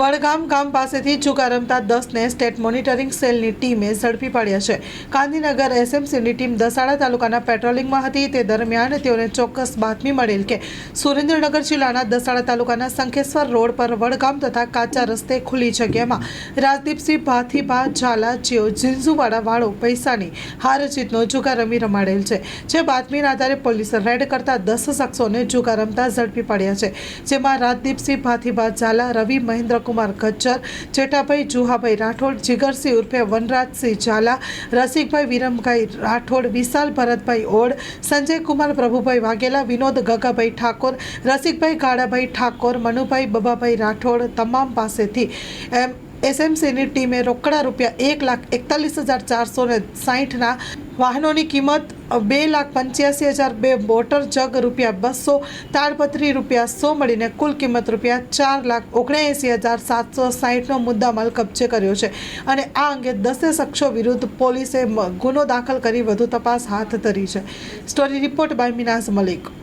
વડગામ ગામ પાસેથી ચૂકા રમતા દસને સ્ટેટ મોનિટરિંગ સેલની ટીમે ઝડપી પાડ્યા છે. ગાંધીનગર એસએમસીની ટીમ દસાડા તાલુકાના પેટ્રોલિંગમાં હતી. તે દરમિયાન તેઓને ચોક્કસ બાતમી મળેલ કે સુરેન્દ્રનગર જિલ્લાના દસાડા તાલુકાના સંખેશ્વર રોડ પર વડગામ તથા કાચા રસ્તે ખુલ્લી જગ્યામાં રાજદીપસિંહ ભાથીભા, ઝાલા, જેઓ ઝીંઝુવાડા વાળો પૈસાની હારજીતનો જુગાર રમી રમાડેલ છે. જે બાતમીના આધારે પોલીસે રેડ કરતા દસ શખ્સોને જુગાર રમતા ઝડપી પાડ્યા છે. જેમાં રાજદીપસિંહ ભાથીભા, ઝાલા, રવિ મહેન્દ્રકુમાર ગજ્જર, જેઠાભાઈ જુહાભાઈ રાઠોડ, જીગરસિંહ ઉર્ફે વનરાજસિંહ ઝાલા, રસિકભાઈ વિરમભાઈ રાઠોડ, વિશાલ ભરતભાઈ ઓડ, સંજય કુમાર, પ્રભુભાઈ વાઘેલા, વિનોદ ગગાભાઈ ઠાકોર, રસિકભાઈ ગાડાભાઈ ઠાકોર, મનુભાઈ બબાભાઈ રાઠોડ તમામ પાસેથી એમ એસએમસીની ટીમે રોકડા રૂપિયા એક લાખ એકતાલીસ હજાર ચારસો ને સાહીઠના વાહનોની કિંમત બે લાખ પંચ્યાસી હજાર બે વોટર જગ રૂપિયા બસો તાડપત્રી રૂપિયા સો મળીને કુલ કિંમત રૂપિયા ચાર લાખ ઓગણએંસી હજાર સાતસો સાહીઠનો મુદ્દામાલ કબજે કર્યો છે. અને આ અંગે દસે શખ્સો વિરુદ્ધ પોલીસે ગુનો દાખલ કરી વધુ તપાસ હાથ ધરી છે. Story report by Minaz Malik.